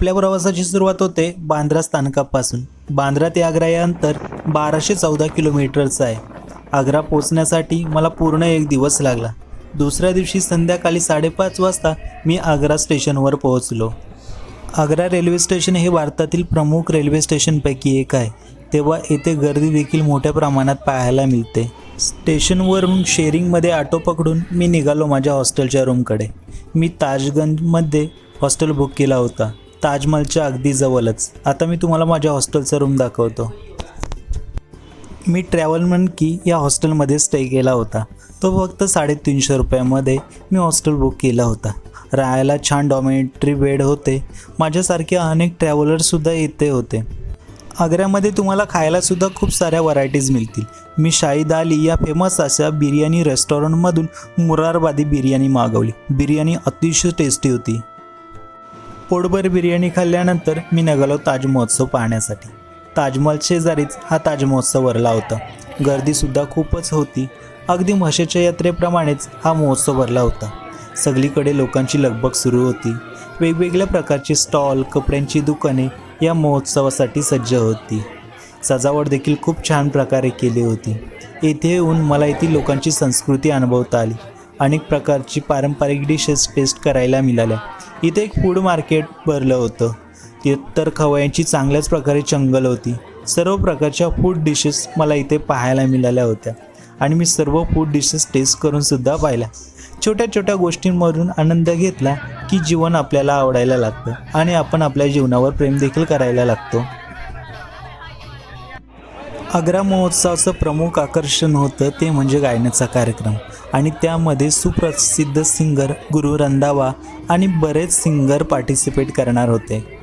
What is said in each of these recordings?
आपल्या प्रवासाची सुरुवात होते बांद्रा स्थानकापासून. बांद्रा ते आग्रा हे अंतर बाराशे चौदा किलोमीटरचं आहे. आग्रा पोचण्यासाठी मला पूर्ण एक दिवस लागला. दुसऱ्या दिवशी संध्याकाळी साडेपाच वाजता मी आग्रा स्टेशनवर पोहोचलो. आग्रा रेल्वे स्टेशन हे भारतातील प्रमुख रेल्वे स्टेशनपैकी एक आहे. तेव्हा येथे गर्दी देखील मोठ्या प्रमाणात पाहायला मिळते. स्टेशनवरून शेअरिंगमध्ये ऑटो पकडून मी निघालो माझ्या हॉस्टेलच्या रूमकडे. मी ताजगंजमध्ये हॉस्टेल बुक केला होता. ताजमहलच्या अगदी जवळच. आता मी तुम्हाला माझ्या हॉस्टेलचा रूम दाखवतो. मी ट्रॅव्हल की या हॉस्टेलमध्ये स्टे केला होता. तो फक्त साडेतीनशे रुपयामध्ये मी हॉस्टेल बुक केला होता. राहायला छान डॉमेट्री बेड होते. माझ्यासारखे अनेक ट्रॅव्हलरसुद्धा येते होते. आग्र्यामध्ये तुम्हाला खायलासुद्धा खूप साऱ्या व्हरायटीज मिळतील. मी शाही अली या फेमस अशा बिर्याणी रेस्टॉरंटमधून मुरारबादी बिर्याणी मागवली. बिर्याणी अतिशय टेस्टी होती. पोटभर बिर्याणी खाल्ल्यानंतर मी निघालो ताज महोत्सव पाहण्यासाठी. ताजमहल शेजारीच हा ताज महोत्सव भरला होता. गर्दीसुद्धा खूपच होती. अगदी म्हशेच्या यात्रेप्रमाणेच हा महोत्सव भरला होता. सगळीकडे लोकांची लगबग सुरू होती. वेगवेगळ्या प्रकारचे स्टॉल कपड्यांची दुकाने या महोत्सवासाठी सज्ज होती. सजावट देखील खूप छान प्रकारे केली होती. येथे येऊन मला येथील लोकांची संस्कृती अनुभवता आली. अनेक प्रकारची पारंपरिक डिशेस टेस्ट करायला मिळाल्या. इथे एक फूड मार्केट भरलं होतं. ते तर खवयांची चांगल्याच प्रकारे चंगल होती. सर्व प्रकारच्या फूड डिशेस मला इथे पाहायला मिळाल्या होत्या. आणि मी सर्व फूड डिशेस टेस्ट करून सुद्धा पाहिल्या. छोट्या छोट्या गोष्टींमधून आनंद घेतला की जीवन आपल्याला आवडायला लागतं. आणि आपण आपल्या जीवनावर प्रेम देखील करायला लागतो. आग्रा महोत्सवाचं प्रमुख आकर्षण होतं ते म्हणजे गायनाचा कार्यक्रम. आणि त्यामध्ये सुप्रसिद्ध सिंगर गुरु रंधावा आणि बरेच सिंगर पार्टिसिपेट करणार होते.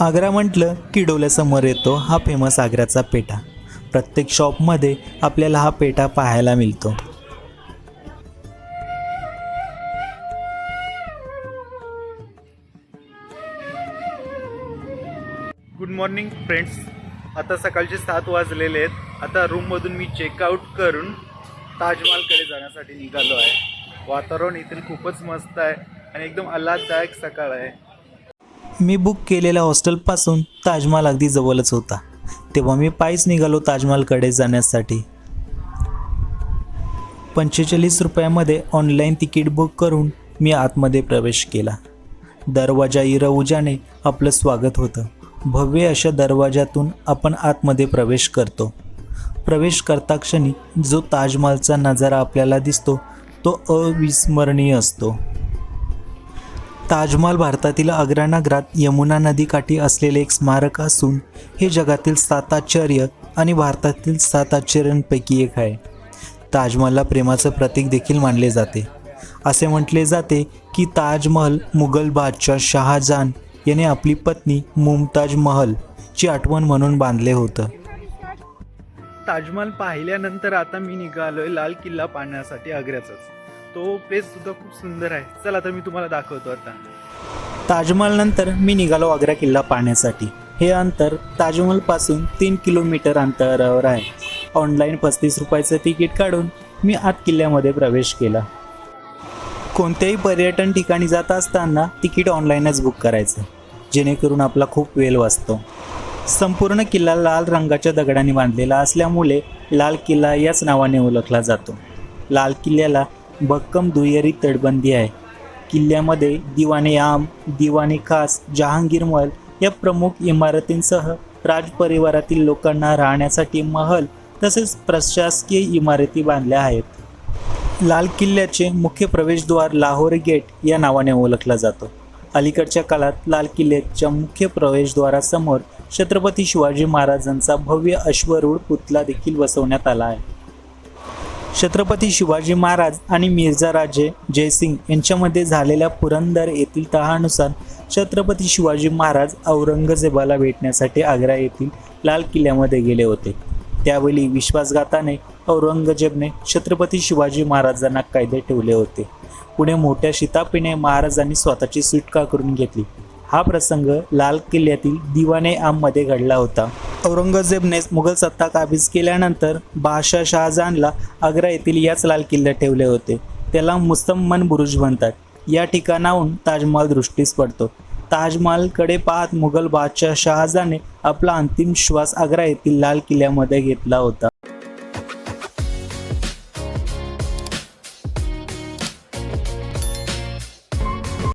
आग्रा म्हटलं की डोल्यासमोर येतो हा फेमस आग्र्याचा पेठा प्रत्येक शॉपमध्ये आपल्याला हा पेठा पाहायला मिळतो. गुड मॉर्निंग फ्रेंड्स आता सकाळचे सात वाजलेले आहेत. आता रूममधून मी चेकआउट करून ताजमहालकडे जाण्यासाठी निघालो आहे. वातावरण इथून खूपच मस्त आहे आणि एकदम आल्हाददायक सकाळ आहे. मी बुक केलेल्या हॉस्टेलपासून ताजमहाल अगदी जवळच होता. तेव्हा मी पायीच निघालो ताजमहालकडे जाण्यासाठी. पंचेचाळीस रुपयामध्ये ऑनलाईन तिकीट बुक करून मी आतमध्ये प्रवेश केला. दरवाजा इरउजाने आपलं स्वागत होतं. भव्य अशा दरवाजातून आपण आतमध्ये प्रवेश करतो. प्रवेश करता क्षणी जो ताजमहालचा नजारा आपल्याला दिसतो तो अविस्मरणीय असतो. ताजमहाल भारतातील आग्रा नगरात यमुना नदीकाठी असलेले एक स्मारक असून हे जगातील सात आश्चर्य आणि भारतातील सात आश्चर्यांपैकी एक आहे. ताजमहलला प्रेमाचं प्रतीक देखील मानले जाते. असे म्हटले जाते की ताजमहल मुघल बादशाह शहाजहान याने आपली पत्नी मुमताज महल ची आठवण म्हणून बांधले होतं. ताजमहाल पाहिल्यानंतर आता मी निघालोय लाल किल्ला पाहण्यासाठी आग्र्याचाच तो प्लेस सुद्धा खूप सुंदर आहे. चला आता मी तुम्हाला दाखवतो आता. ताजमहलनंतर मी निघालो आग्रा किल्ला पाहण्यासाठी. हे अंतर ताजमहलपासून तीन किलोमीटर अंतरावर आहे. ऑनलाईन पस्तीस रुपयाचं तिकीट काढून मी आत किल्ल्यामध्ये प्रवेश केला. कोणत्याही पर्यटन ठिकाणी जात असताना तिकीट ऑनलाईनच बुक करायचं जेणेकरून आपला खूप वेळ वाचतो. संपूर्ण किल्ला लाल रंगाच्या दगडाने बांधलेला असल्यामुळे लाल किल्ला याच नावाने ओळखला जातो. लाल किल्ल्याला भक्कम दुहेरी तटबंदी आहे. किल्ल्यामध्ये दिवाने आम दिवाने खास जहांगीर महल या प्रमुख इमारतींसह राजपरिवारातील लोकांना राहण्यासाठी महल तसेच प्रशासकीय इमारती बांधल्या आहेत. लाल किल्ल्याचे मुख्य प्रवेशद्वार लाहोर गेट या नावाने ओळखला जातो. अलीकडच्या काळात लाल किल्ल्याच्या मुख्य प्रवेशद्वारासमोर छत्रपती शिवाजी महाराजांचा भव्य अश्वरूढ पुतळा देखील बसवण्यात आला आहे. छत्रपती शिवाजी महाराज आणि मिर्झा राजे जयसिंग यांच्यामध्ये झालेल्या पुरंदर येथील तहानुसार छत्रपती शिवाजी महाराज औरंगजेबाला भेटण्यासाठी आग्रा येथील लाल किल्ल्यामध्ये गेले होते. त्यावेळी विश्वासघाताने औरंगजेबने छत्रपती शिवाजी महाराजांना कायदे ठेवले होते. पुढे मोठ्या शितापीने महाराजांनी स्वतःची सुटका करून घेतली. हा प्रसंग लाल किल्ल्यातील दिवाने आममध्ये घडला होता. औरंगजेबने मुघल सत्ता काबीज केल्यानंतर बादशाह शहाजहानला आग्रा येथील याच लाल किल्ल्यात ठेवले होते. त्याला मुसम्मन बुरुज म्हणतात. या ठिकाणाहून ताजमहाल दृष्टीस पडतो. ताजमहालकडे पाहत मुघल बादशाह शहाजहाने आपला अंतिम श्वास आग्रा येथील लाल किल्ल्यामध्ये घेतला होता.